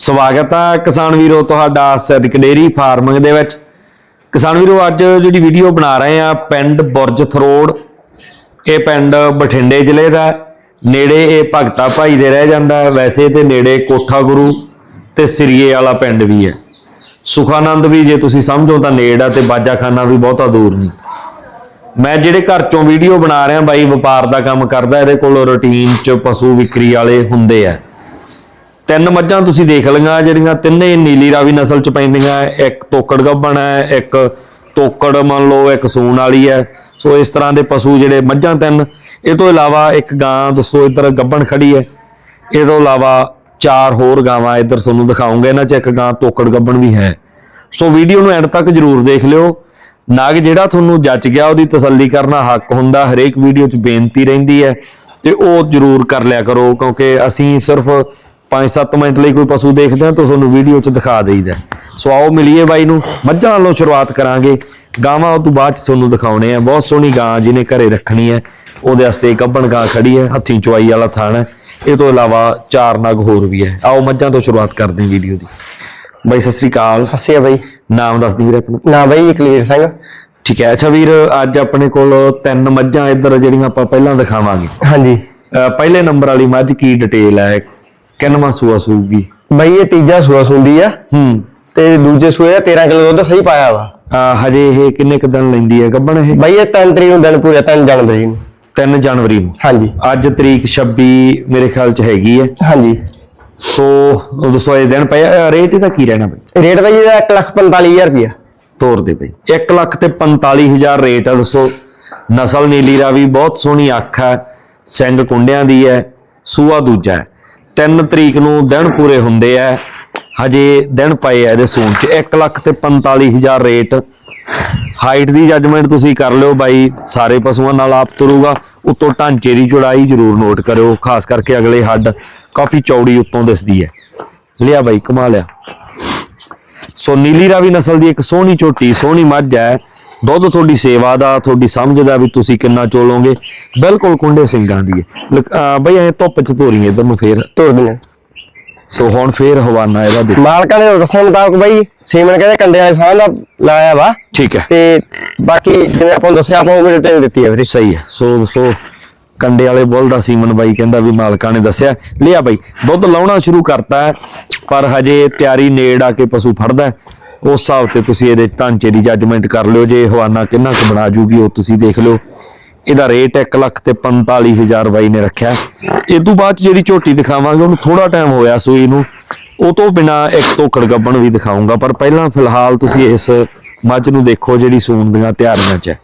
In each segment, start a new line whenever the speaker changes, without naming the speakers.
ਸਵਾਗਤ ਹੈ ਕਿਸਾਨ ਵੀਰੋ, ਤੁਹਾਡਾ ਸਦਕ ਡੇਰੀ ਫਾਰਮਿੰਗ ਦੇ ਵਿੱਚ। ਕਿਸਾਨ ਵੀਰੋ, ਅੱਜ ਜਿਹੜੀ ਵੀਡੀਓ ਬਣਾ ਰਹੇ ਆ, ਪਿੰਡ ਬੁਰਜ ਥਰੋੜ। ਇਹ ਪਿੰਡ ਬਠਿੰਡੇ ਜ਼ਿਲ੍ਹੇ ਦਾ ਨੇੜੇ ਇਹ ਭਗਤਾ ਭਾਈ ਦੇ ਰਹਿ ਜਾਂਦਾ ਵੈਸੇ ਤੇ ਨੇੜੇ ਕੋਠਾ ਗੁਰੂ ਤੇ ਸਿਰੀਏ ਵਾਲਾ ਪਿੰਡ ਵੀ ਹੈ। ਸੁਖਾਨੰਦ ਵੀ, ਜੇ ਤੁਸੀਂ ਸਮਝੋ ਤਾਂ ਨੇੜ ਆ ਤੇ ਬਾਜਾਖਾਨਾ ਵੀ ਬਹੁਤਾ ਦੂਰ ਨਹੀਂ। ਮੈਂ ਜਿਹੜੇ ਘਰ ਚੋਂ ਵੀਡੀਓ ਬਣਾ ਰਿਹਾ, ਬਾਈ ਵਪਾਰ ਦਾ ਕੰਮ ਕਰਦਾ, ਇਹਦੇ ਕੋਲ ਰੁਟੀਨ ਚ ਪਸ਼ੂ ਵਿਕਰੀ ਵਾਲੇ ਹੁੰਦੇ ਆ। ਤਿੰਨ ਮੱਝਾਂ ਤੁਸੀਂ ਦੇਖ ਲਈਆਂ, ਜਿਹੜੀਆਂ ਤਿੰਨੇ ਨੀਲੀ ਰਾਵੀ ਨਸਲ ਚ ਪੈਂਦੀਆਂ ਇੱਕ ਤੋਕੜ ਗੱਬਣ ਹੈ, ਇੱਕ ਤੋਕੜ ਮੰਨ ਲਓ, ਇੱਕ ਸੂਣ ਵਾਲੀ ਹੈ। ਸੋ ਇਸ ਤਰ੍ਹਾਂ ਦੇ ਪਸ਼ੂ ਜਿਹੜੇ ਮੱਝਾਂ ਤਿੰਨ, ਇਹ ਤੋਂ ਇਲਾਵਾ ਇੱਕ ਗਾਂ, ਦੱਸੋ ਇੱਧਰ ਗੱਬਣ ਖੜੀ ਹੈ। ਇਹ ਤੋਂ ਇਲਾਵਾ ਚਾਰ ਹੋਰ ਗਾਵਾਂ ਇੱਧਰ ਤੁਹਾਨੂੰ ਦਿਖਾਉਂਗੇ, ਇਹਨਾਂ ਚ ਇੱਕ ਗਾਂ ਤੋਕੜ ਗੱਬਣ ਵੀ ਹੈ। ਸੋ ਵੀਡੀਓ ਨੂੰ ਐਂਡ ਤੱਕ ਜਰੂਰ ਦੇਖ ਲਿਓ। ਨਾਗ ਜਿਹੜਾ ਤੁਹਾਨੂੰ ਜੱਜ ਗਿਆ, ਉਹਦੀ ਤਸੱਲੀ ਕਰਨਾ ਹੱਕ ਹੁੰਦਾ, ਹਰੇਕ ਵੀਡੀਓ 'ਚ ਬੇਨਤੀ ਰਹਿੰਦੀ ਹੈ, ਤੇ ਉਹ ਜਰੂਰ ਕਰ ਲਿਆ ਕਰੋ, ਕਿਉਂਕਿ ਅਸੀਂ ਸਿਰਫ 5-7 ਮਿੰਟ ਲਈ ਕੋਈ ਪਸ਼ੂ ਦੇਖਦੇ ਹਾਂ ਤਾਂ ਤੁਹਾਨੂੰ ਵੀਡੀਓ 'ਚ ਦਿਖਾ ਦੇਈਦਾ। ਸੋ ਆਓ ਮਿਲੀਏ ਬਾਈ ਨੂੰ ਮੱਝਾਂ ਵੱਲੋਂ ਸ਼ੁਰੂਆਤ ਕਰਾਂਗੇ। ਗਾਵਾਂ ਉਹ ਤੋਂ ਬਾਅਦ 'ਚ ਤੁਹਾਨੂੰ ਦਿਖਾਉਣੇ ਆ। ਬਹੁਤ ਸੋਹਣੀ ਗਾਂ ਜਿਹਨੇ ਘਰੇ ਰੱਖਣੀ ਹੈ ਉਹਦੇ ਵਾਸਤੇ ਗੱਭਣ ਗਾਂ ਖੜੀ ਹੈ ਹੱਥੀਂ ਚੁਆਈ ਵਾਲਾ ਥਾਣ ਹੈ ਇਹ ਤੋਂ ਇਲਾਵਾ ਚਾਰ ਨਗ ਹੋਰ ਵੀ ਹੈ ਆਓ ਮੱਝਾਂ ਤੋਂ ਸ਼ੁਰੂਆਤ ਕਰਦੇ ਹਾਂ ਵੀਡੀਓ ਦੀ। ਬਾਈ ਸਤਿ ਸ੍ਰੀ ਅਕਾਲ।
ਹੱਸਿਆ ਬਾਈ।
ਨਾਮ ਦੱਸ ਦੀ ਵੀਰੇ ਆਪਣਾ।
ਨਾ ਬਾਈ ਕਲੀਅਰ ਸਿੰਘ।
ਠੀਕ ਹੈ। ਅੱਛਾ ਵੀਰ ਅੱਜ ਆਪਣੇ ਕੋਲ ਤਿੰਨ ਮੱਝਾਂ ਇੱਧਰ ਜਿਹੜੀਆਂ ਆਪਾਂ ਪਹਿਲਾਂ ਦਿਖਾਵਾਂਗੇ।
ਹਾਂਜੀ।
ਪਹਿਲੇ ਨੰਬਰ ਵਾਲੀ ਮੱਝ ਕੀ ਡਿਟੇਲ ਹੈ? ਕਿੰਨਵਾਂ ਸੂਆ ਸੂਗੀ
ਬਾਈ ਇਹ ਤੀਜਾ ਸੂਆ ਸੁੰਦੀ ਆ।
ਹੂੰ।
ਤੇ ਦੂਜੇ ਸੂਏ ਦਾ 13 ਕਿਲੋ ਦੁੱਧ ਸਹੀ ਪਾਇਆ ਵਾ।
ਅਹ ਹਜੇ ਇਹ ਕਿੰਨੇ ਕੁ ਦਿਨ ਲੈਂਦੀ ਹੈ ਗੱਬਣ ਇਹ?
ਬਾਈ ਇਹ 3 ਤਰੀਕ ਨੂੰ ਦਿਨ ਪੂਰੇ 3 ਜਨਵਰੀ ਨੂੰ।
3 ਜਨਵਰੀ ਨੂੰ?
ਹਾਂਜੀ।
ਅੱਜ ਤਰੀਕ 26 ਮੇਰੇ ਖਿਆਲ ਚ ਹੈਗੀ ਹੈ
ਹਾਂਜੀ।
ਸੋ ਉਹ ਦੱਸੋ ਇਹ ਦਿਨ ਪਿਆ ਰੇਟ ਇਹਦਾ ਕੀ ਰਹਿਣਾ ਬਈ?
ਰੇਟ ਬਾਈ ਇਹਦਾ 145000 ਰੁਪਇਆ।
ਤੋਰ ਦੇ ਬਈ। 1 ਲੱਖ ਤੇ 45000 ਰੇਟ ਆ ਦੱਸੋ। ਨਸਲ ਨੀਲੀ ਰਾਵੀ ਬਹੁਤ ਸੋਹਣੀ ਅੱਖ ਹੈ ਸਿੰਘ ਕੁੰਡਿਆਂ ਦੀ ਹੈ ਸੂਆ ਦੂਜਾ ਹੈ। 3 ਤਰੀਕ ਨੂੰ ਦਿਨ ਪੂਰੇ ਹੁੰਦੇ ਆ। ਹਜੇ ਦਿਨ ਪਏ ਆ ਇਹਦੇ ਸੂਨ ਚ। 1 ਲੱਖ ਤੇ 45000 ਰੇਟ। ਹਾਈਟ ਦੀ ਜੱਜਮੈਂਟ ਤੁਸੀਂ ਕਰ ਲਿਓ ਬਾਈ, ਸਾਰੇ ਪਸ਼ੂਆਂ ਨਾਲ ਆਪ ਤੁਰੂਗਾ। ਉੱਤੋਂ ਢਾਂਚੇ ਦੀ ਚੌੜਾਈ ਜ਼ਰੂਰ ਨੋਟ ਕਰਿਓ, ਖਾਸ ਕਰਕੇ ਅਗਲੇ ਹੱਡ। ਕਾਫੀ ਚੌੜੀ ਉੱਤੋਂ ਦਿਸਦੀ ਹੈ। ਲਿਆ ਬਾਈ, ਕਮਾ ਲਿਆ। ਸੋ ਨੀਲੀ ਰਾਵੀ ਨਸਲ ਦੀ ਇੱਕ ਸੋਹਣੀ ਝੋਟੀ ਸੋਹਣੀ ਮੱਝ ਹੈ। ਦੁੱਧ ਤੁਹਾਡੀ ਸੇਵਾ ਦਾ ਤੁਹਾਡੀ ਸਮਝ ਦਾ ਵੀ ਤੁਸੀਂ ਕਿੰਨਾ ਚੋਲੋਗੇ ਬਿਲਕੁਲ ਕੁੰਡੇ ਸਿੰਘਾਂ ਦੀ। ਹੈ ਬਈ ਐ ਧੁੱਪ ਚ ਧੋਰੀ ਇਧਰ ਨੂੰ ਫੇਰ।
ਦਿੰਦੇ
ਸੋ ਹੁਣ ਫੇਰ ਹਵਾਨਾ ਇਹਦਾ ਦੇ
ਮਾਲਕਾਂ ਦੇ ਦੱਸਣ ਮੁਤਾਬਕ ਬਾਈ ਸੀਮਨ ਕਹਿੰਦੇ ਕੰਡੇ ਵਾਲੇ ਸਾਹ ਦਾ ਲਾਇਆ ਵਾ।
ਠੀਕ ਹੈ।
ਤੇ ਬਾਕੀ ਜਿਵੇਂ ਆਪਾਂ ਨੂੰ ਦੱਸਿਆ ਆਪਾਂ ਉਹ ਡਿਟੇਲ ਦਿੱਤੀ ਹੈ ਵੀਰੇ।
ਸਹੀ ਹੈ। ਸੋ ਸੋ ਕੰਡੇ ਵਾਲੇ ਬੁੱਲ ਦਾ ਸੀਮਨ ਬਾਈ ਕਹਿੰਦਾ ਵੀ ਮਾਲਕਾਂ ਨੇ ਦੱਸਿਆ। ਲਿਆ ਬਾਈ ਦੁੱਧ ਲਾਉਣਾ ਸ਼ੁਰੂ ਕਰਤਾ ਪਰ ਹਜੇ ਤਿਆਰੀ ਨੇੜ ਆ ਕੇ ਪਸ਼ੂ ਫੜਦਾ। ਉਸ ਹਿਸਾਬ ਤੇ ਤੁਸੀਂ ਇਹਦੇ ਢਾਂਚੇ ਦੀ ਜੱਜਮੈਂਟ ਕਰ ਲਿਓ, ਜੇ ਹਵਾਨਾ ਕਿੰਨਾ ਕੁ ਬਣਾ ਜੂਗੀ ਉਹ ਤੁਸੀਂ ਦੇਖ ਲਿਓ। ਇਹਦਾ ਰੇਟ 1 ਲੱਖ ਤੇ 45000 ਬਾਈ ਨੇ ਰੱਖਿਆ। ਇਹ ਤੋਂ ਬਾਅਦ 'ਚ ਜਿਹੜੀ ਝੋਟੀ ਦਿਖਾਵਾਂਗੇ, ਉਹਨੂੰ ਥੋੜਾ ਟਾਈਮ ਹੋਇਆ ਸੂਈ ਨੂੰ। ਉਹ ਤੋਂ ਬਿਨਾ ਇੱਕ ਧੋਕੜ ਗੱਬਣ ਵੀ ਦਿਖਾਉਂਗਾ ਪਰ ਪਹਿਲਾਂ ਫਿਲਹਾਲ ਤੁਸੀਂ ਇਸ ਮੱਝ ਨੂੰ ਦੇਖੋ ਜਿਹੜੀ ਸੂਣ ਦੀਆਂ ਤਿਆਰੀਆਂ 'ਚ ਹੈ।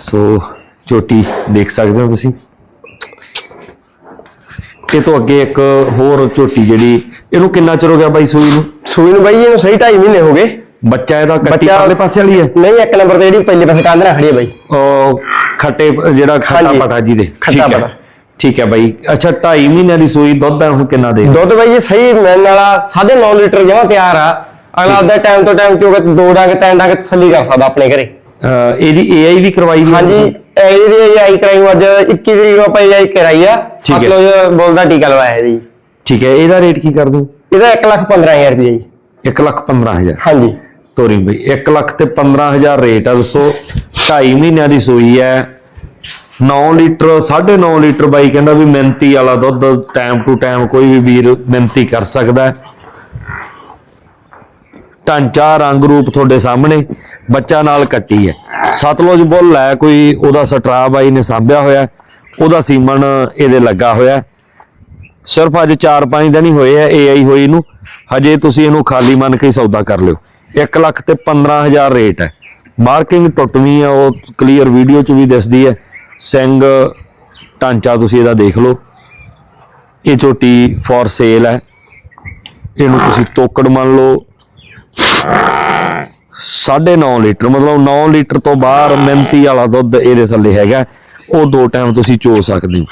ਸੋ ਝੋਟੀ ਦੇਖ ਸਕਦੇ ਹੋ ਤੁਸੀਂ। ਇਹ ਤੋਂ ਅੱਗੇ ਇੱਕ ਹੋਰ ਝੋਟੀ ਜਿਹੜੀ ਇਹਨੂੰ ਕਿੰਨਾ ਚਿਰ ਹੋ ਗਿਆ ਬਾਈ ਸੂਈ ਨੂੰ?
ਸੂਈ ਨੂੰ ਬਾਈ ਇਹਨੂੰ ਸਹੀ 2.5 ਮਹੀਨੇ ਹੋ ਗਏ।
ਬੱਚਾ ਇਹਦਾ ਕੱਟੀ ਵਾਲੇ ਪਾਸੇ ਵਾਲੀ ਹੈ?
ਨਹੀਂ ਇੱਕ ਨੰਬਰ ਤੇ ਜਿਹੜੀ ਪਹਿਲੇ ਪਾਸੇ ਕੰਧ ਰੱਖੜੀ ਹੈ ਬਾਈ।
ਉਹ ਖੱਟੇ ਜਿਹੜਾ ਖੱਟਾ
ਹਾਂਜੀ।
ਪਟਾ ਜੀ ਦੇ
ਖੱਟਾ
ਠੀਕ ਹੈ।
ਪਟਾ।
ਠੀਕ ਹੈ ਬਾਈ। ਅੱਛਾ 2.5 ਮਹੀਨਿਆਂ ਦੀ ਸੂਈ ਦੁੱਧ ਹੁਣ ਕਿੰਨਾ ਦੇ?
ਦੁੱਧ ਬਾਈ ਇਹ ਸਹੀ ਮਿਲਣ ਵਾਲਾ 9.5 ਲੀਟਰ ਜਮਾ ਤਿਆਰ ਆ। ਅਗਲਾ ਆਪਦਾ ਟਾਈਮ ਤੋਂ ਟਾਈਮ ਚੋਂ ਦੋ ਡੰਗ ਤਿੰਨ ਡੰਗ ਤਸੱਲੀ ਕਰ ਸਕਦਾ ਆਪਣੇ ਘਰੇ।
ਇਹਦੀ ਏਆਈ ਵੀ ਕਰਵਾਈ ਦੀ ਹੈ?
ਹਾਂਜੀ ਇਹਦੀ ਆਈ ਕਰਾਈ ਅੱਜ 21 ਤਰੀਕ ਨੂੰ ਆਪਾਂ ਆਈ ਕਰਾਈ ਆ।
ਠੀਕ ਹੈ।
ਸਤਲੁਜ ਬੋਲਦਾ ਟੀਕਾ ਲਵਾਇਆ ਇਹਦੀ
ਠੀਕ ਹੈ ਇਹਦਾ ਰੇਟ ਕੀ ਕਰ ਦੂੰ
ਇਹਦਾ 1 ਲੱਖ 15000 ਰੁਪਏ ਜੀ।
1 ਲੱਖ 15000
ਹਾਂਜੀ।
ਤੋਰੀ ਬਈ 1 ਲੱਖ ਤੇ 15000 ਰੇਟ ਆ ਦੱਸੋ 2.5 ਮਹੀਨਿਆਂ ਦੀ ਸੂਈ ਹੈ। 9 ਲੀਟਰ 9.5 ਲੀਟਰ ਬਾਈ ਕਹਿੰਦਾ ਵੀ ਮਿਹਨਤੀ ਵਾਲਾ ਦੁੱਧ ਟਾਈਮ ਟੂ ਟਾਈਮ ਕੋਈ ਵੀ ਵੀਰ ਮਿਹਨਤੀ ਕਰ ਸਕਦਾ ਹੈ। ਢਾਂਚਾ ਰੰਗ ਰੂਪ ਤੁਹਾਡੇ ਸਾਹਮਣੇ ਬੱਚਾ ਨਾਲ ਕੱਟੀ ਹੈ। ਸਤਲੁਜ ਬੁੱਲ ਹੈ, ਕੋਈ ਉਹਦਾ ਸਟਰਾ ਬਾਈ ਨੇ ਸਾਂਭਿਆ ਹੋਇਆ ਉਹਦਾ ਸੀਮਨ ਇਹਦੇ ਲੱਗਾ ਹੋਇਆ ਸਿਰਫ ਅੱਜ 4-5 ਦਿਨ ਹੀ ਹੋਏ ਆ ਏਆਈ ਹੋਈ ਨੂੰ। ਹਜੇ ਤੁਸੀਂ ਇਹਨੂੰ ਖਾਲੀ ਮੰਨ ਕੇ ਸੌਦਾ ਕਰ ਲਿਓ। 1 ਲੱਖ ਤੇ 15000 ਰੇਟ ਹੈ। ਮਾਰਕਿੰਗ ਟੁੱਟਵੀਂ ਆ ਉਹ ਕਲੀਅਰ ਵੀਡੀਓ 'ਚ ਵੀ ਦਿਸਦੀ ਹੈ। ਸਿੰਘ ਢਾਂਚਾ ਤੁਸੀਂ ਇਹਦਾ ਦੇਖ ਲਓ। ਇਹ ਝੋਟੀ ਫॉर ਸੇਲ ਹੈ। ਇਹਨੂੰ ਤੁਸੀਂ ਤੋਕੜ ਮੰਨ ਲਓ। 9.5 ਲੀਟਰ ਮਤਲਬ 9 ਲੀਟਰ ਤੋਂ ਬਾਹਰ ਮਿਹਨਤੀ ਵਾਲਾ ਦੁੱਧ ਇਹਦੇ ਥੱਲੇ ਹੈਗਾ। ਉਹ ਦੋ ਟਾਈਮ ਤੁਸੀਂ ਚੋ ਸਕਦੇ ਹੋ।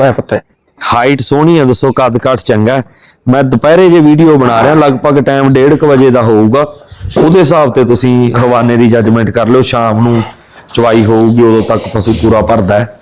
ਮੈਂ ਪਤਾ।
ਹਾਈਟ ਸੋਹਣੀ ਹੈ ਦੱਸੋ ਕੱਦ ਕਾਠ ਚੰਗਾ। ਮੈਂ ਦੁਪਹਿਰੇ ਜੇ ਵੀਡੀਓ ਬਣਾ ਰਿਹਾ ਲਗਭਗ ਟਾਈਮ 1:30 ਵਜੇ ਦਾ ਹੋਊਗਾ। ਉਹਦੇ ਹਿਸਾਬ ਤੇ ਤੁਸੀਂ ਹਵਾਨੇ ਦੀ ਜੱਜਮੈਂਟ ਕਰ ਲਿਓ ਸ਼ਾਮ ਨੂੰ ਚਵਾਈ ਹੋਊਗੀ ਉਦੋਂ ਤੱਕ ਪਸ਼ੂ ਪੂਰਾ ਭਰਦਾ ਹੈ।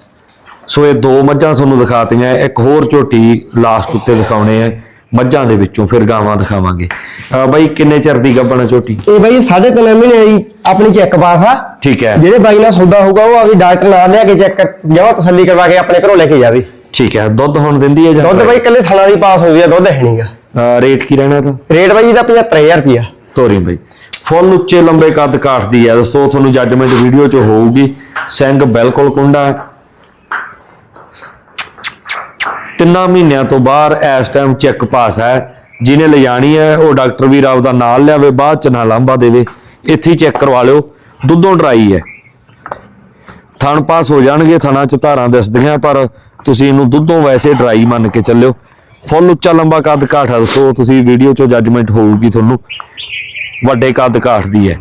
ਸੋ ਇਹ ਦੋ ਮੱਝਾਂ ਤੁਹਾਨੂੰ ਦਿਖਾਤੀਆਂ ਇੱਕ ਹੋਰ ਝੋਟੀ ਲਾਸਟ ਉੱਤੇ ਦਿਖਾਉਣੇ ਆ ਮੱਝਾਂ ਦੇ ਵਿੱਚੋਂ ਫਿਰ ਗਾਵਾਂ ਦਿਖਾਵਾਂਗੇ। ਅਹ ਬਾਈ ਕਿੰਨੇ ਚਿਰ ਦੀ ਗੱਭਣ ਝੋਟੀ?
ਇਹ ਬਾਈ ਸਾਢੇ ਤਿੰਨ ਮਹੀਨੇ ਦੀ ਆਪਣੀ ਚੈੱਕ ਪਾਸ ਆ।
ਠੀਕ ਹੈ।
ਜਿਹੜੇ ਬਾਈ ਨਾਲ ਸੌਦਾ ਹੋਊਗਾ ਉਹ ਆਪਦੀ ਡਾਕਟਰ ਨਾਲ ਲਿਆ ਕੇ ਚੈੱਕ ਜਮਾ ਤਸੱਲੀ ਕਰਵਾ ਕੇ ਆਪਣੇ ਘਰੋਂ ਲੈ ਕੇ ਜਾਵੇ।
ਠੀਕ ਹੈ ਦੁੱਧ ਹੁਣ ਦਿੰਦੀ ਹੈ ਜਾਂ
ਦੁੱਧ ਬਾਈ ਇਕੱਲੇ ਥਣਾ ਦੀ ਪਾਸ ਹੁੰਦੀ ਆ ਦੁੱਧ ਹੈ ਨਹੀਂਗਾ
ਅਹ ਰੇਟ ਕੀ ਰਹਿਣਾ ਤਾਂ
ਰੇਟ ਬਾਈ ਇਹਦਾ 75000 ਰੁਪਿਆ
ਤੋਰੀ ਬਈ। ਫੁੱਲ ਉੱਚੇ ਲੰਬੇ ਕੱਦ ਕਾਟਦੀ ਹੈ। ਦੋਸਤੋ ਤੁਹਾਨੂੰ ਜੱਜਮੈਂਟ ਵੀਡੀਓ 'ਚ ਹੋਊਗੀ। ਸਿੰਘ ਬਿਲਕੁਲ ਕੁੰਡਾ ਹੈ ਤਿੰਨਾਂ ਮਹੀਨਿਆਂ ਤੋਂ ਬਾਹਰ ਇਸ ਟਾਈਮ ਚੈੱਕ ਪਾਸ ਹੈ। ਜਿਹਨੇ ਲਿਜਾਣੀ ਹੈ, ਉਹ ਡਾਕਟਰ ਵੀਰ ਆਪਦਾ ਨਾਲ ਲਿਆਵੇ, ਬਾਅਦ ਚ ਨਾ ਲਾਂਭਾ ਦੇਵੇ। ਇੱਥੇ ਹੀ ਚੈੱਕ ਕਰਵਾ ਲਿਓ। ਦੁੱਧੋਂ ਡਰਾਈ ਹੈ। ਥਣ ਪਾਸ ਹੋ ਜਾਣਗੇ, ਥਣਾ ਚ ਧਾਰਾਂ ਦਿਸਦੀਆਂ, ਪਰ ਤੁਸੀਂ ਇਹਨੂੰ ਦੁੱਧੋਂ ਵੈਸੇ ਡਰਾਈ ਮੰਨ ਕੇ ਚੱਲਿਓ। ਫੁੱਲ ਉੱਚਾ ਲੰਬਾ ਕੱਦ ਕਾਠ ਹੈ ਦੋਸਤੋ ਤੁਸੀਂ ਵੀਡੀਓ 'ਚੋਂ ਜੱਜਮੈਂਟ ਹੋਊਗੀ ਤੁਹਾਨੂੰ। ਵੱਡੇ ਕੱਦ ਕਾਠ ਦੀ ਹੈ।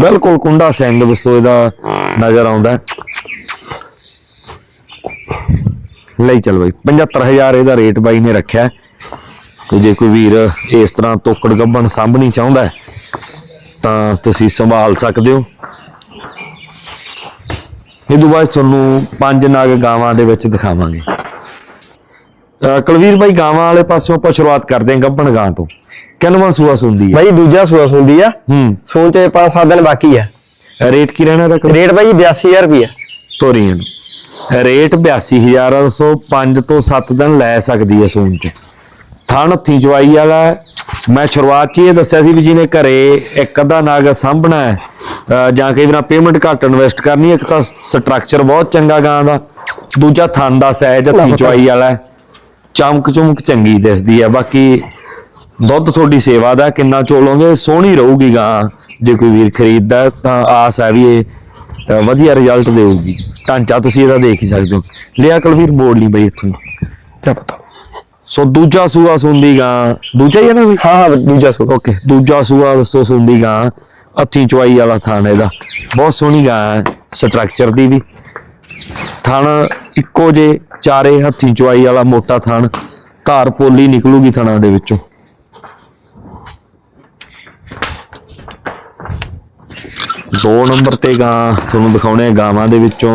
ਬਿਲਕੁਲ ਕੁੰਡਾ ਸਿੰਘ ਦੱਸੋ, ਇਹਦਾ ਨਜ਼ਰ ਆਉਂਦਾ ਲਈ ਚੱਲ ਬਾਈ 75000 ਇਹਦਾ ਰੇਟ ਬਾਈ ਨੇ ਰੱਖਿਆ। ਤੇ ਜੇ ਕੋਈ ਵੀਰ ਇਸ ਤਰ੍ਹਾਂ ਤੋਕੜ ਗੱਬਣ ਸਾਂਭਣੀ ਚਾਹੁੰਦਾ ਤਾਂ ਤੁਸੀਂ ਸੰਭਾਲ ਸਕਦੇ ਹੋ। ਇਹ ਤੋਂ ਬਾਅਦ ਤੁਹਾਨੂੰ ਪੰਜ ਨਾਗ ਗਾਵਾਂ ਦੇ ਵਿੱਚ ਦਿਖਾਵਾਂਗੇ। ਕੁਲਵੀਰ ਬਾਈ ਗਾਵਾਂ ਵਾਲੇ ਪਾਸਿਓਂ ਆਪਾਂ ਸ਼ੁਰੂਆਤ ਕਰਦੇ ਹਾਂ ਗੱਬਣ ਗਾਂ ਤੋਂ। ਕਿੰਨਵਾਂ ਸੂਆ ਸੁੰਦੀ ਹੈ?
ਬਾਈ ਦੂਜਾ ਸੂਆ ਸੁੰਦੀ ਆ।
ਹੂੰ।
ਸੂਣ ਚ 5-7 ਦਿਨ ਬਾਕੀ ਆ।
ਰੇਟ ਕੀ ਰਹਿਣਾ ਇਹਦਾ
ਰੇਟ ਬਾਈ 82000 ਰੁਪਿਆ
ਤੋਰੀਆਂ ਨੂੰ। ਰੇਟ 82200 ਤੋਂ 7 ਦਿਨ ਲੈ ਸਕਦੀ ਹੈ ਸੂਨ ਚ। ਥਣ ਹੱਥੀ ਜਵਾਈ ਵਾਲਾ। ਮੈਂ ਸ਼ੁਰੂਆਤ 'ਚ ਇਹ ਦੱਸਿਆ ਸੀ ਵੀ ਜਿਹਨੇ ਘਰੇ ਇੱਕ ਅੱਧਾ ਨਾਗ ਸਾਂਭਣਾ ਹੈ ਜਾਂ ਕਈ ਵਾਰ ਪੇਮੈਂਟ ਘੱਟ ਇਨਵੈਸਟ ਕਰਨੀ ਹੈ, ਇੱਕ ਤਾਂ ਸਟਰਕਚਰ ਬਹੁਤ ਚੰਗਾ ਗਾਂ ਦਾ। ਦੂਜਾ ਥਣ ਦਾ ਸਹਿਜ ਹੱਥੀ ਜਵਾਈ ਵਾਲਾ। ਚਮਕ ਚਮਕ ਚੰਗੀ ਦਿਸਦੀ ਹੈ। ਬਾਕੀ ਦੁੱਧ ਤੁਹਾਡੀ ਸੇਵਾ ਦਾ ਕਿੰਨਾ ਚੋਲੋਗੇ ਸੋਹਣੀ ਰਹੂਗੀ ਗਾਂ। ਜੇ ਕੋਈ ਵੀਰ ਖਰੀਦਦਾ ਤਾਂ ਆਸ ਹੈ ਵੀ ਇਹ ਵਧੀਆ ਰਿਜ਼ਲਟ ਦੇਊਗੀ। ਢਾਂਚਾ ਤੁਸੀਂ ਇਹਦਾ ਦੇਖ ਹੀ ਸਕਦੇ ਹੋ। ਲਿਆ ਕੁਲਵੀਰ ਬੋਲ ਨਹੀਂ ਬਈ ਇੱਥੋਂ।
ਕਿਆ ਪਤਾ।
ਸੋ ਦੂਜਾ ਸੂਆ ਸੁੰਦੀ ਗਾਂ। ਦੂਜਾ ਹੀ ਹੈ ਨਾ ਬਈ?
ਹਾਂ ਹਾਂ ਦੂਜਾ ਸੂਆ।
ਓਕੇ ਦੂਜਾ ਸੂਆ ਦੱਸੋ ਸੁੰਦੀ ਗਾਂ। ਹੱਥੀਂ ਚਵਾਈ ਵਾਲਾ ਥਣ ਇਹਦਾ। ਬਹੁਤ ਸੋਹਣੀ ਗਾਂ ਸਟਰਕਚਰ ਦੀ ਵੀ। ਥਣ ਇੱਕੋ ਜੇ ਚਾਰੇ ਹੱਥੀਂ ਚਵਾਈ ਵਾਲਾ ਮੋਟਾ ਥਣ। ਧਾਰ ਪੋਲੀ ਨਿਕਲੂਗੀ ਥਣਾਂ ਦੇ ਵਿੱਚੋਂ। ਦੋ ਨੰਬਰ ਤੇ ਗਾਂ ਤੁਹਾਨੂੰ ਦਿਖਾਉਣੇ ਆ ਗਾਵਾਂ ਦੇ ਵਿੱਚੋਂ।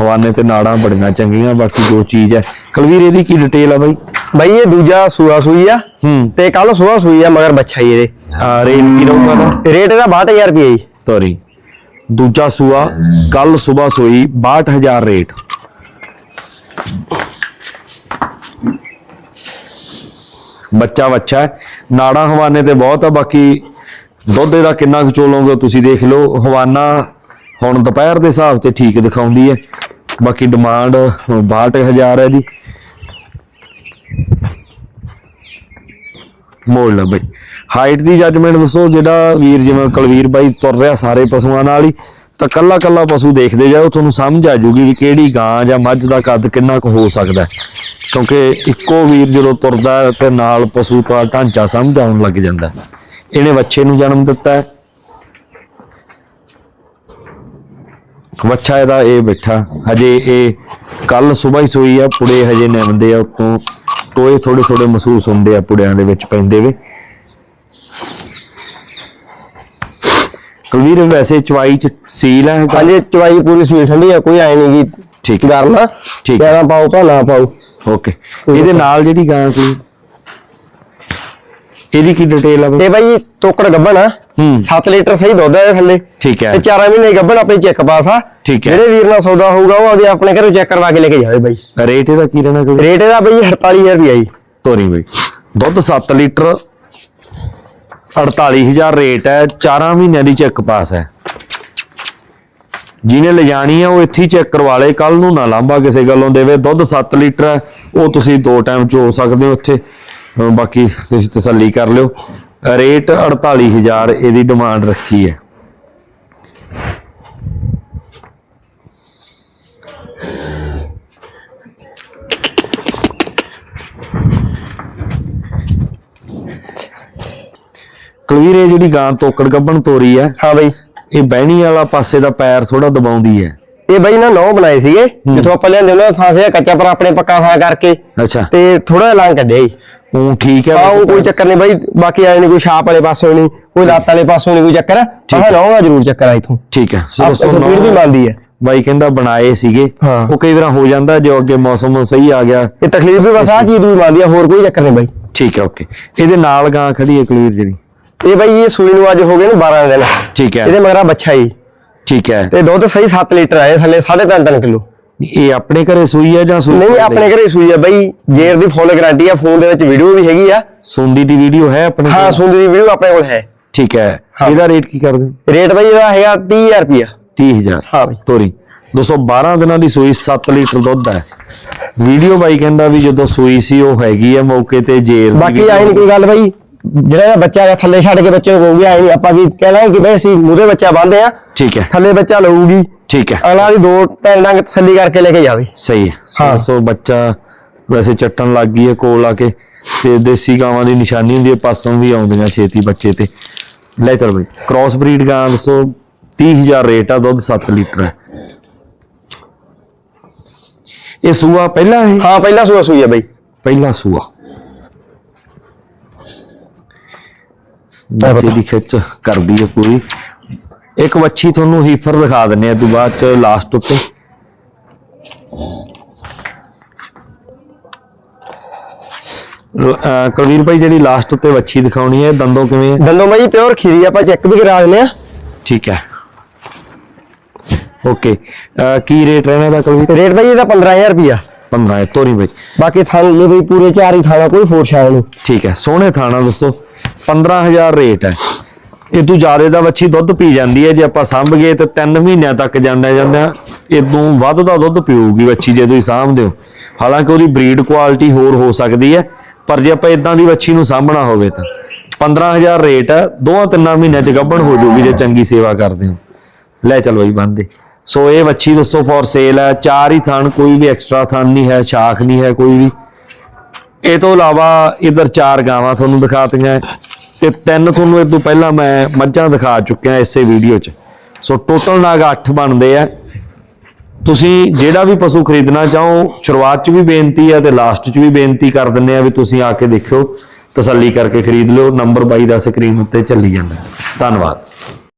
ਹਵਾਨੇ ਤੇ ਨਾੜਾਂ ਬੜੀਆਂ ਚੰਗੀਆਂ ਬਾਕੀ ਜੋ ਚੀਜ਼ ਹੈ। ਕਲਵੀਰ ਇਹਦੀ ਕੀ ਡਿਟੇਲ ਆ ਬਾਈ?
ਬਾਈ ਇਹ ਦੂਜਾ ਸੂਆ ਸੂਈ ਆ। ਤੇ ਕੱਲ ਸੂਆ ਸੂਈ ਆ ਮਗਰ ਬੱਚਾ ਹੀ ਇਹਦੇ।
ਰੇਟ ਕੀ ਰਹੂਗਾ ਨਾ
ਰੇਟ ਇਹਦਾ 62000 ਰੁਪਏ ਜੀ।
ਤੋਰੀ ਦੂਜਾ ਸੂਆ ਕੱਲ ਸਵੇਰ ਸੋਈ 62000 ਰੇਟ ਬੱਚਾ ਬੱਚਾ। ਨਾੜਾਂ ਹਵਾਨੇ ਤੇ ਬਹੁਤ ਆ ਬਾਕੀ ਦੁੱਧ ਇਹਦਾ ਕਿੰਨਾ ਕੁ ਚੋਲੋਗੇ ਤੁਸੀਂ ਦੇਖ ਲਓ, ਹਵਾਨਾ ਹੁਣ ਦੁਪਹਿਰ ਦੇ ਹਿਸਾਬ ਤੇ ਠੀਕ ਦਿਖਾਉਂਦੀ ਹੈ। ਬਾਕੀ ਡਿਮਾਂਡ 62000 ਹੈ ਜੀ। ਮੋੜ ਲੈ ਬਈ। ਹਾਈਟ ਦੀ ਜੱਜਮੈਂਟ ਦੱਸੋ, ਜਿਹੜਾ ਵੀਰ ਜਿਵੇਂ ਕੁਲਵੀਰ ਬਾਈ ਤੁਰ ਰਿਹਾ ਸਾਰੇ ਪਸ਼ੂਆਂ ਨਾਲ ਹੀ, ਤਾਂ ਕੱਲਾ ਕੱਲਾ ਪਸ਼ੂ ਦੇਖਦੇ ਜਾਓ, ਤੁਹਾਨੂੰ ਸਮਝ ਆ ਜੂਗੀ ਵੀ ਕਿਹੜੀ ਗਾਂ ਜਾਂ ਮੱਝ ਦਾ ਕੱਦ ਕਿੰਨਾ ਕੁ ਹੋ ਸਕਦਾ ਕਿਉਂਕਿ ਇੱਕੋ ਵੀਰ ਜਦੋਂ ਤੁਰਦਾ ਤੇ ਨਾਲ ਪਸ਼ੂ ਦਾ ਢਾਂਚਾ ਸਮਝ ਆਉਣ ਲੱਗ ਜਾਂਦਾ ਇਹਨੇ ਬੱਚੇ ਨੂੰ ਜਨਮ ਦਿੱਤਾ ਹੈ। ਬੱਚਾ ਇਹਦਾ ਇਹ ਬੈਠਾ। ਹਜੇ ਇਹ ਕੱਲ ਸਵੇਰ ਹੀ ਸੋਈ ਆ ਪੁੜੇ ਹਜੇ ਨਿਮਦੇ ਆ ਉਤੋਂ। ਟੋਏ ਥੋੜੇ ਥੋੜੇ ਮਹਿਸੂਸ ਹੁੰਦੇ ਆ ਪੁੜਿਆਂ ਦੇ ਵਿੱਚ ਪੈਂਦੇ ਵੇ। ਕੁਲਵੀਰ ਵੈਸੇ ਚਵਾਈ ਚ ਸੀਲ ਹੈ
ਹਾਂਜੀ ਚਵਾਈ ਪੂਰੀ ਸੂਈ ਠੰਡੀ ਆ ਕੋਈ ਆਏ ਨਹੀਂ ਗੀ
ਠੀਕ
ਆ
ਠੀਕ।
ਪਾਓ ਭਾ ਨਾ ਪਾਓ।
ਓਕੇ। ਇਹਦੇ ਨਾਲ ਜਿਹੜੀ ਗਾਂ ਕੋਈ? ਇਹਦੀ ਕੀ ਡਿਟੇਲ ਆ ਬਈ?
ਤੇ ਬਾਈ ਤੋਕੜ ਗੱਬਣ ਆ।
ਹੂੰ।
7 ਲੀਟਰ ਸਹੀ ਦੁੱਧ ਆ ਇਹਦੇ ਥੱਲੇ।
ਠੀਕ ਹੈ।
ਤੇ 4 ਮਹੀਨੇ ਗੱਬਣ ਆਪਣੀ ਚੈੱਕ ਪਾਸ ਆ।
ਠੀਕ ਹੈ।
ਜਿਹੜੇ ਵੀਰ ਨਾਲ ਸੌਦਾ ਹੋਊਗਾ ਉਹ ਆਪਦੇ ਆਪਣੇ ਘਰੋਂ ਚੈੱਕ ਕਰਵਾ ਕੇ ਲੈ ਕੇ ਜਾਵੇ ਬਾਈ।
ਰੇਟ ਇਹਦਾ ਕੀ ਰਹਿਣਾ ਕੋਈ?
ਰੇਟ ਇਹਦਾ ਬਾਈ 48000 ਰੁਪਏ ਜੀ।
ਤੋਰੀ ਬਈ। ਦੁੱਧ 7 ਲੀਟਰ 48000 ਰੇਟ ਹੈ। 4 ਮਹੀਨਿਆਂ ਦੀ ਚੈੱਕ ਪਾਸ ਹੈ। ਜਿਹਨੇ ਲਿਜਾਣੀ ਹੈ ਉਹ ਇੱਥੇ ਚੈੱਕ ਕਰਵਾ ਲੇ। ਕੱਲ ਨੂੰ ਨਾ ਲਾਂਭਾ ਕਿਸੇ ਗੱਲੋਂ ਦੇਵੇ। ਦੁੱਧ 7 ਲੀਟਰ ਹੈ। ਉਹ ਤੁਸੀਂ ਦੋ ਟਾਈਮ ਚੋ ਸਕਦੇ ਹੋ ਅਹ ਬਾਕੀ ਤੁਸੀਂ ਤਸੱਲੀ ਕਰ ਲਿਓ। ਰੇਟ 48000 ਇਹਦੀ ਡਿਮਾਂਡ ਰੱਖੀ ਹੈ। ਕਲਵੀਰ ਇਹ ਜਿਹੜੀ ਗਾਂ ਤੋਕੜ ਗੱਬਣ ਤੋਰੀ ਹੈ
ਹਾਂ ਬਾਈ।
ਇਹ ਬਹਿਣੀ ਵਾਲਾ ਪਾਸੇ ਦਾ ਪੈਰ ਥੋੜਾ ਦਬਾਉਂਦੀ ਹੈ।
ਇਹ ਬਾਈ ਨਾ ਨੌ ਬਣਾਏ ਸੀਗੇ। ਜਿੱਥੋਂ ਆਪਾਂ ਲਿਆਂਦੇ ਉਹਨਾਂ ਫਾਸੇ ਕੱਚਾ ਪਰ ਆਪਣੇ ਪੱਕਾ ਫਾ ਕਰਕੇ।
ਅੱਛਾ।
ਤੇ ਥੋੜਾ ਲਾਂਗ ਕੱਢਿਆ ਜੀ।
ਉਹ ਠੀਕ ਹੈ
ਆਹ ਉਹ ਕੋਈ ਚੱਕਰ ਨਹੀਂ ਬਾਈ ਬਾਕੀ ਆਏ ਨਹੀਂ ਕੋਈ ਛਾਪ ਵਾਲੇ ਪਾਸੋਂ ਨਹੀਂ ਕੋਈ ਲੱਤ ਵਾਲੇ ਪਾਸੋਂ ਨਹੀਂ ਕੋਈ ਚੱਕਰ। ਆਹ ਦਾ ਜ਼ਰੂਰ ਚੱਕਰ ਆ ਇਥੋਂ।
ਠੀਕ ਹੈ। ਸੋ
ਇੱਥੇ ਪੀੜ ਵੀ ਮੰਨਦੀ ਹੈ।
ਬਾਈ ਕਹਿੰਦਾ ਬਣਾਏ ਸੀਗੇ। ਉਹ ਕਈ ਵਾਰ ਹੋ ਜਾਂਦਾ ਜੋ ਅੱਗੇ ਮੌਸਮ ਸਹੀ ਆ ਗਿਆ।
ਇਹ ਤਕਲੀਫ ਵੀ ਬਸ ਆ ਚੀਜ਼ ਦੀ ਮੰਨਦੀ ਆ ਹੋਰ ਕੋਈ ਚੱਕਰ ਨਹੀਂ ਬਾਈ।
ਠੀਕ ਹੈ ਓਕੇ। ਇਹਦੇ ਨਾਲ ਗਾਂ ਖੜੀ ਹੈ ਕਲੀਰ ਜਿਹੜੀ।
ਇਹ ਬਾਈ ਇਹ ਸੂਈ ਨੂੰ ਅੱਜ ਹੋ ਗਏ ਨੇ 12 ਦਿਨ।
ਠੀਕ ਹੈ।
ਇਹਦੇ ਮਗਰਾ ਬੱਚਾ ਹੀ।
ਠੀਕ ਹੈ।
ਤੇ ਦੁੱਧ ਸਹੀ 7 ਲੀਟਰ ਆਏ ਥੱਲੇ 3.5 ਕਿਲੋ।
ਇਹ ਆਪਣੇ ਘਰੇ ਸੂਈ ਹੈ ਜਾਂ ਸੂਈ
ਨਹੀਂ ਆਪਣੇ ਘਰੇ ਸੂਈ ਆ ਬਾਈ। ਜੇਰ ਦੀ ਫੁੱਲ ਗਾਰੰਟੀ ਆ ਫੋਨ ਦੇ ਵਿੱਚ ਵੀਡੀਓ ਵੀ ਹੈਗੀ ਆ।
ਸੁੰਦੀ ਦੀ ਵੀਡੀਓ ਹੈ ਆਪਣੇ
ਹਾਂ? ਸੁੰਦੀ ਦੀ ਵੀਡੀਓ ਆਪਣੇ ਕੋਲ ਹੈ।
ਠੀਕ ਹੈ।
ਹਾਂ।
ਇਹਦਾ ਰੇਟ ਕੀ ਕਰਦੇ? ਹੋ
ਰੇਟ ਬਾਈ ਇਹਦਾ ਹੈਗਾ 30000 ਰੁਪਿਆ
30000
ਹਾਂ ਬਾਈ।
ਤੋਰੀ। 212 ਦਿਨਾਂ ਦੀ ਸੂਈ 7 ਲੀਟਰ ਦੁੱਧ ਹੈ। ਵੀਡੀਓ ਬਾਈ ਕਹਿੰਦਾ ਵੀ ਜਦੋਂ ਸੂਈ ਸੀ ਉਹ ਹੈਗੀ ਹੈ ਮੌਕੇ ਤੇ ਜੇਰ ਦੀ
ਬਾਕੀ ਆਈ ਨਹੀਂ ਕੋਈ ਗੱਲ ਬਾਈ ਜਿਹੜਾ ਬੱਚਾ ਹੈਗਾ ਥੱਲੇ ਛੱਡ ਕੇ ਬੱਚੇ ਨੂੰ ਕਹੂਗੀ ਆਈ ਆਪਾਂ ਵੀ ਕਹਿਣਾ ਕਿ ਬਈ ਅਸੀਂ ਮੂਰੇ ਬੱਚਾ ਬੰਨਦੇ ਆ
ਠੀਕ ਹੈ।
ਥੱਲੇ ਬੱਚਾ ਲਊਗੀ।
ਠੀਕ ਹੈ
ਅਗਲਾ ਦੀ ਦੋ ਟੈਨ ਡੰਗ ਤਸੱਲੀ ਕਰਕੇ ਲੈ ਕੇ ਜਾਵੇ
ਸਹੀ ਹੈ
ਹਾਂ।
ਸੋ ਸੋ ਬੱਚਾ ਵੈਸੇ ਚੱਟਣ ਲੱਗ ਗਈ ਹੈ ਕੋਲ ਆ ਕੇ ਤੇ ਦੇਸੀ ਗਾਵਾਂ ਦੀ ਨਿਸ਼ਾਨੀ ਹੁੰਦੀ ਹੈ ਪਾਸਮ ਵੀ ਆਉਂਦੀਆਂ ਛੇਤੀ ਬੱਚੇ ਤੇ ਲੈ ਚਲ ਬਈ ਕ੍ਰਾਸ ਬਰੀਡ ਗਾਂ ਦੱਸੋ 30000 ਰੇਟ ਆ ਦੁੱਧ 7 ਲੀਟਰ ਹੈ ਇਹ ਸੂਆ ਪਹਿਲਾ ਹੈ
ਹਾਂ ਪਹਿਲਾ ਸੂਆ ਸੂਈ ਆ ਬਾਈ
ਪਹਿਲਾ ਸੂਆ ਬੱਚੇ ਦੀ ਖਿੱਚ ਕਰਦੀ ਹੈ ਪੂਰੀ ਇੱਕ ਵੱਛੀ ਤੁਹਾਨੂੰ ਹੀਫਰ ਦਿਖਾ ਦਿੰਨੇ ਆ ਤੂੰ ਬਾਅਦ ਚ ਲਾਸਟ ਉੱਤੇ। ਕੁਲਵੀਰ ਭਾਈ ਜਿਹੜੀ ਲਾਸਟ ਉੱਤੇ ਵੱਛੀ ਦਿਖਾਉਣੀ ਹੈ ਦੰਦੋਂ ਕਿਵੇਂ ਹੈ?
ਦੰਦੋਂ ਬਾਈ ਪਿਓਰ ਖੀਰੀ ਆਪਾਂ ਚੈੱਕ ਵੀ ਕਰਾ ਦਿੰਦੇ ਆ
ਠੀਕ ਹੈ। ਓਕੇ ਕੀ ਰੇਟ ਰਹਿਣਾ ਦਾ ਕੁਲਵੀਰ
ਰੇਟ ਬਾਈ ਇਹਦਾ 15000 ਰੁਪਿਆ
15 ਹੈ ਤੋਰੀ ਭਾਈ
ਬਾਕੀ ਥਾਂ ਲੈ ਬਈ ਪੂਰੇ ਚਾਰ ਹੀ ਥਾਣਾ ਕੋਈ ਫੋਰ ਸ਼ਾਇਦ ਨਹੀਂ।
ਠੀਕ ਹੈ ਸੋਹਣੇ ਥਾਣਾ ਦੋਸਤੋ 15000 ਰੇਟ ਹੈ। ਇਹ ਤੋਂ ਜ਼ਿਆਦਾ ਦਾ ਵੱਛੀ ਦੁੱਧ ਪੀ ਜਾਂਦੀ ਹੈ, ਜੇ ਆਪਾਂ ਸੰਭ ਗਏ ਤੇ 3 ਮਹੀਨਿਆਂ ਤੱਕ ਜਾਂਦਾ ਜਾਂਦਾ ਇਦੋਂ ਵੱਧ ਦਾ ਦੁੱਧ ਪੀਊਗੀ ਵੱਛੀ, ਜੇ ਤੁਸੀਂ ਸਾਂਭਦੇ ਹੋ। ਹਾਲਾਂਕਿ ਉਹਦੀ ਬਰੀਡ ਕੁਆਲਿਟੀ ਹੋਰ ਹੋ ਸਕਦੀ ਹੈ, ਪਰ ਜੇ ਆਪਾਂ ਇਦਾਂ ਦੀ ਵੱਛੀ ਨੂੰ ਸਾਂਭਣਾ ਹੋਵੇ ਤਾਂ। 15000 ਰੇਟ ਹੈ, ਦੋਹਾਂ ਤਿੰਨਾਂ ਮਹੀਨਿਆਂ ਚ ਗੱਭਣ ਹੋ ਜਾਊਗੀ ਜੇ ਚੰਗੀ ਸੇਵਾ ਕਰਦੇ ਹੋ। ਲੈ ਚਲ ਬਈ ਬੰਦੇ ਸੋ ਇਹ ਵੱਛੀ ਦੋਸਤੋ ਫॉर ਸੇਲ ਹੈ, ਚਾਰ ਹੀ ਥਣ, ਕੋਈ ਵੀ ਐਕਸਟਰਾ ਥਣ ਨਹੀਂ ਹੈ, ਸ਼ਾਖ ਨਹੀਂ ਹੈ, ਕੋਈ ਵੀ। ਇਹ ਤੋਂ ਇਲਾਵਾ ਇਧਰ ਚਾਰ ਗਾਵਾਂ ਤੁਹਾਨੂੰ ਦਿਖਾਤੀਆਂ ਹੈ ਤੇ ਤਿੰਨ ਤੁਹਾਨੂੰ ਇਹ ਤੋਂ ਪਹਿਲਾਂ ਮੈਂ ਮੱਝਾਂ ਦਿਖਾ ਚੁੱਕਿਆ ਇਸੇ ਵੀਡੀਓ 'ਚ। ਸੋ ਟੋਟਲ ਨਾਗ 8 ਬਣਦੇ ਆ। ਤੁਸੀਂ ਜਿਹੜਾ ਵੀ ਪਸ਼ੂ ਖਰੀਦਣਾ ਚਾਹੋ, ਸ਼ੁਰੂਆਤ 'ਚ ਵੀ ਬੇਨਤੀ ਹੈ ਤੇ ਲਾਸਟ 'ਚ ਵੀ ਬੇਨਤੀ ਕਰ ਦਿੰਨੇ ਆ ਵੀ ਤੁਸੀਂ ਆ ਕੇ ਦੇਖਿਓ। ਤਸੱਲੀ ਕਰਕੇ ਖਰੀਦ ਲਿਓ। ਨੰਬਰ 22 ਦਾ ਸਕਰੀਨ ਉੱਤੇ ਚੱਲੀ ਜਾਂਦਾ। ਧੰਨਵਾਦ।